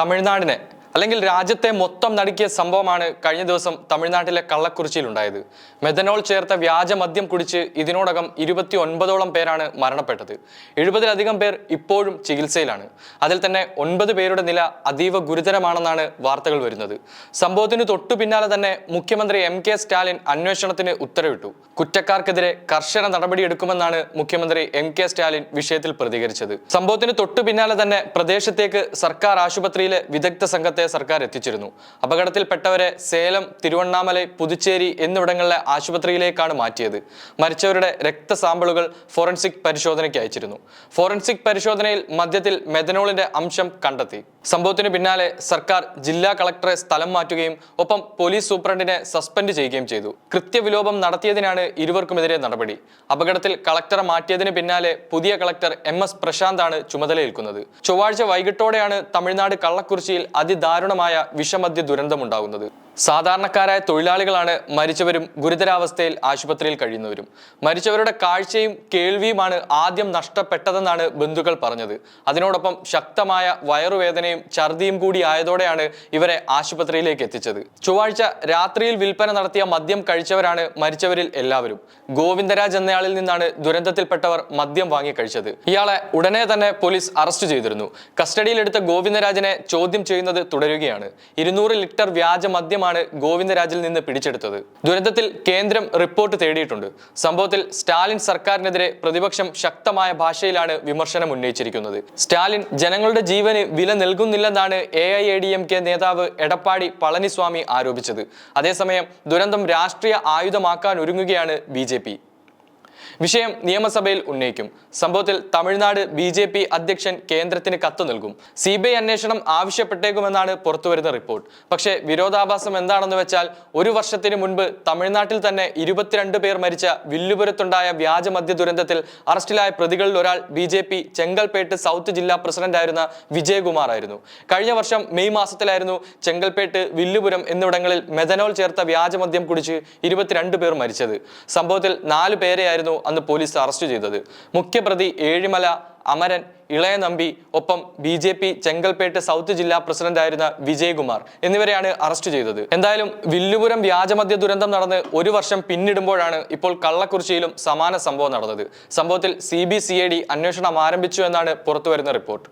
തമിഴ്നാടിനെ അല്ലെങ്കിൽ രാജ്യത്തെ മൊത്തം നടുക്കിയ സംഭവമാണ് കഴിഞ്ഞ ദിവസം തമിഴ്നാട്ടിലെ കള്ളക്കുറിച്ചിയിൽ ഉണ്ടായത് മെഥനോൾ ചേർത്ത വ്യാജ മദ്യം കുടിച്ച് ഇതിനോടകം ഇരുപത്തി ഒൻപതോളം പേരാണ് മരണപ്പെട്ടത്. എഴുപതിലധികം പേർ ഇപ്പോഴും ചികിത്സയിലാണ്. അതിൽ തന്നെ ഒൻപത് പേരുടെ നില അതീവ ഗുരുതരമാണെന്നാണ് വാർത്തകൾ വരുന്നത്. സംഭവത്തിന് തൊട്ടു പിന്നാലെ തന്നെ മുഖ്യമന്ത്രി എം കെ സ്റ്റാലിൻ അന്വേഷണത്തിന് ഉത്തരവിട്ടു. കുറ്റക്കാർക്കെതിരെ കർശന നടപടിയെടുക്കുമെന്നാണ് മുഖ്യമന്ത്രി എം കെ സ്റ്റാലിൻ വിഷയത്തിൽ പ്രതികരിച്ചത്. സംഭവത്തിന് തൊട്ടു പിന്നാലെ തന്നെ പ്രദേശത്തേക്ക് സർക്കാർ ആശുപത്രിയിലെ വിദഗ്ധ സംഘത്തെ സർക്കാർ എത്തിച്ചിരുന്നു. അപകടത്തിൽപ്പെട്ടവരെ സേലം തിരുവണ്ണാമല പുതുച്ചേരി എന്നിവിടങ്ങളിലെ ആശുപത്രിയിലേക്കാണ് മാറ്റിയത്. മരിച്ചവരുടെ രക്തസാമ്പിളുകൾ ഫോറൻസിക് പരിശോധനയ്ക്ക് അയച്ചിരുന്നു. ഫോറൻസിക് പരിശോധനയിൽ മദ്യത്തിൽ മെഥനോളിന്റെ അംശം കണ്ടെത്തി. സംഭവത്തിന് പിന്നാലെ സർക്കാർ ജില്ലാ കളക്ടറെ സ്ഥലം മാറ്റുകയും ഒപ്പം പോലീസ് സൂപ്രണ്ടിനെ സസ്പെൻഡ് ചെയ്യുകയും ചെയ്തു. കൃത്യവിലോപം നടത്തിയതിനാണ് ഇരുവർക്കുമെതിരെ നടപടി. അപകടത്തിൽ കളക്ടറെ മാറ്റിയതിന് പിന്നാലെ പുതിയ കളക്ടർ എം എസ് പ്രശാന്താണ് ചുമതലയേൽക്കുന്നത്. ചൊവ്വാഴ്ച വൈകിട്ടോടെയാണ് തമിഴ്നാട് കള്ളക്കുറിച്ചിയിൽ അതിദാരുണമായ വിഷമദ്യ ദുരന്തമുണ്ടാകുന്നത്. സാധാരണക്കാരായ തൊഴിലാളികളാണ് മരിച്ചവരും ഗുരുതരാവസ്ഥയിൽ ആശുപത്രിയിൽ കഴിയുന്നവരും. മരിച്ചവരുടെ കാഴ്ചയും കേൾവിയുമാണ് ആദ്യം നഷ്ടപ്പെട്ടതെന്നാണ് ബന്ധുക്കൾ പറഞ്ഞത്. അതിനോടൊപ്പം ശക്തമായ വയറുവേദനയും ഛർദിയും കൂടി ആയതോടെയാണ് ഇവരെ ആശുപത്രിയിലേക്ക് എത്തിച്ചത്. ചൊവ്വാഴ്ച രാത്രിയിൽ വിൽപ്പന നടത്തിയ മദ്യം കഴിച്ചവരാണ് മരിച്ചവരിൽ എല്ലാവരും. ഗോവിന്ദരാജ് എന്നയാളിൽ നിന്നാണ് ദുരന്തത്തിൽപ്പെട്ടവർ മദ്യം വാങ്ങി കഴിച്ചത്. ഇയാളെ ഉടനെ തന്നെ പോലീസ് അറസ്റ്റ് ചെയ്തിരുന്നു. കസ്റ്റഡിയിലെടുത്ത ഗോവിന്ദരാജിനെ ചോദ്യം ചെയ്യുന്നത് തുടരുകയാണ്. ഇരുന്നൂറ് ലിറ്റർ വ്യാജ മദ്യമാണ് ഗോവിന്ദരാജിൽ നിന്ന് പിടിച്ചെടുത്തത്. ദുരന്തത്തിൽ കേന്ദ്രം റിപ്പോർട്ട് തേടിയിട്ടുണ്ട്. സംഭവത്തിൽ സ്റ്റാലിൻ സർക്കാരിനെതിരെ പ്രതിപക്ഷം ശക്തമായ ഭാഷയിലാണ് വിമർശനം ഉന്നയിച്ചിരിക്കുന്നത്. സ്റ്റാലിൻ ജനങ്ങളുടെ ജീവന് വില നൽകുന്നില്ലെന്നാണ് A I A D M K നേതാവ് എടപ്പാടി പളനിസ്വാമി ആരോപിച്ചത്. അതേസമയം ദുരന്തം രാഷ്ട്രീയ ആയുധമാക്കാൻ ഒരുങ്ങുകയാണ് ബി വിഷയം നിയമസഭയിൽ ഉന്നയിക്കും. സംഭവത്തിൽ തമിഴ്നാട് ബി ജെ പി അധ്യക്ഷൻ കേന്ദ്രത്തിന് കത്ത് നൽകും. സി ബി ഐ അന്വേഷണം ആവശ്യപ്പെട്ടേക്കുമെന്നാണ് പുറത്തുവരുന്ന റിപ്പോർട്ട്. പക്ഷേ വിരോധാഭാസം എന്താണെന്ന് വെച്ചാൽ ഒരു വർഷത്തിന് മുൻപ് തമിഴ്നാട്ടിൽ തന്നെ ഇരുപത്തിരണ്ട് പേർ മരിച്ച വില്ലുപുരത്തുണ്ടായ വ്യാജ മദ്യ ദുരന്തത്തിൽ അറസ്റ്റിലായ പ്രതികളിൽ ഒരാൾ B J P Chengalpattu south ജില്ലാ പ്രസിഡന്റായിരുന്ന വിജയകുമാർ ആയിരുന്നു കഴിഞ്ഞ വർഷം മെയ് മാസത്തിലായിരുന്നു ചെങ്കൽപ്പേട്ട് വില്ലുപുരം എന്നിവിടങ്ങളിൽ മെഥനോൾ ചേർത്ത വ്യാജമദ്യം കുടിച്ച് ഇരുപത്തിരണ്ട് പേർ മരിച്ചത്. സംഭവത്തിൽ നാല് പേരെയായിരുന്നു അന്ന് പോലീസ് അറസ്റ്റ് ചെയ്തത്. മുഖ്യപ്രതി ഏഴിമല അമരൻ ഇളയ നമ്പി ഒപ്പം B J P Chengalpattu south ജില്ലാ പ്രസിഡന്റായിരുന്ന വിജയകുമാർ എന്നിവരെയാണ് അറസ്റ്റ് ചെയ്തത്. എന്തായാലും വില്ലുപുരം വ്യാജമദ്യ ദുരന്തം നടന്ന് ഒരു വർഷം പിന്നിടുമ്പോഴാണ് ഇപ്പോൾ കള്ളക്കുറിച്ചിയിലും സമാന സംഭവം നടന്നത്. സംഭവത്തിൽ C B C I D അന്വേഷണം ആരംഭിച്ചു എന്നാണ് പുറത്തുവരുന്ന റിപ്പോർട്ട്.